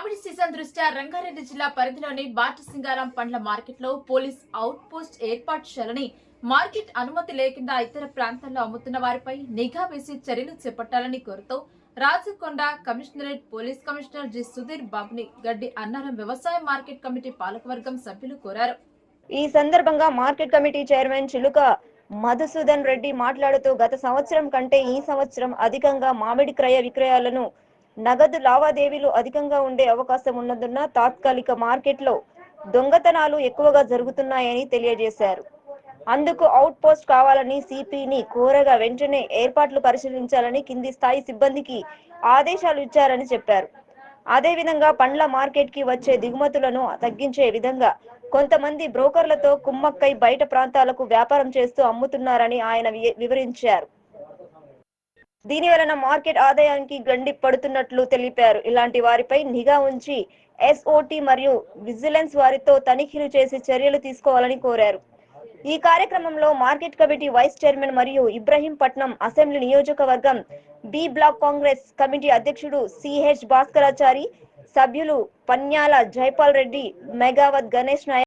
Season దృష్ట్యా రంగారెడ్డి జిల్లా పరిధిలోని బాటసింగారం పండ్ల మార్కెట్లో పోలీస్ అవుట్ పోస్ట్ ఏర్పాటు చేయాలని మార్కెట్ అనుమతి లేకుండా ఇతర ప్రాంతాల్లో అమ్ముతున్న వారిపై నిఘా వేసి చర్యలు చేపట్టాలని కోరుతూ Rajakonda commissionerate police commissioner G Sudheer బాబుని గడ్డి అన్నారం వ్యవసాయ మార్కెట్ కమిటీ పాలకవర్గం సభ్యులు కోరారు. ఈ సందర్భంగా మార్కెట్ కమిటీ చైర్మన్ చిలుక మధుసూదన్ రెడ్డి మాట్లాడుతూ గత సంవత్సరం కంటే ఈ సంవత్సరం అధికంగా మామిడి క్రయ విక్రయాలను నగదు లావాదేవీలు అధికంగా ఉండే అవకాశం ఉన్నందున తాత్కాలిక మార్కెట్లో దొంగతనాలు ఎక్కువగా జరుగుతున్నాయని తెలియజేశారు. అందుకు అవుట్ పోస్ట్ కావాలని సిపిని కోరగా వెంటనే ఏర్పాట్లు పరిశీలించాలని కింది స్థాయి సిబ్బందికి ఆదేశాలు ఇచ్చారని చెప్పారు. అదేవిధంగా పండ్ల మార్కెట్కి వచ్చే దిగుమతులను తగ్గించే విధంగా కొంతమంది బ్రోకర్లతో కుమ్మక్కై బయట ప్రాంతాలకు వ్యాపారం చేస్తూ అమ్ముతున్నారని ఆయన వి- వివరించారు. దీని వలన మార్కెట్ ఆదాయానికి గండి పడుతున్నట్లు తెలిపారు. ఇలాంటి వారిపై నిఘా ఉంచి ఎస్ఓటి మరియు విజిలెన్స్ వారితో తనిఖీలు చేసి చర్యలు తీసుకోవాలని కోరారు. ఈ కార్యక్రమంలో మార్కెట్ కమిటీ వైస్ చైర్మన్ మరియు ఇబ్రహీంపట్నం అసెంబ్లీ నియోజకవర్గం బి బ్లాక్ కాంగ్రెస్ కమిటీ అధ్యక్షుడు సిహెచ్ భాస్కరాచారి సభ్యులు పన్యాల జైపాల్ రెడ్డి మెగావత్ గణేష్ నాయక్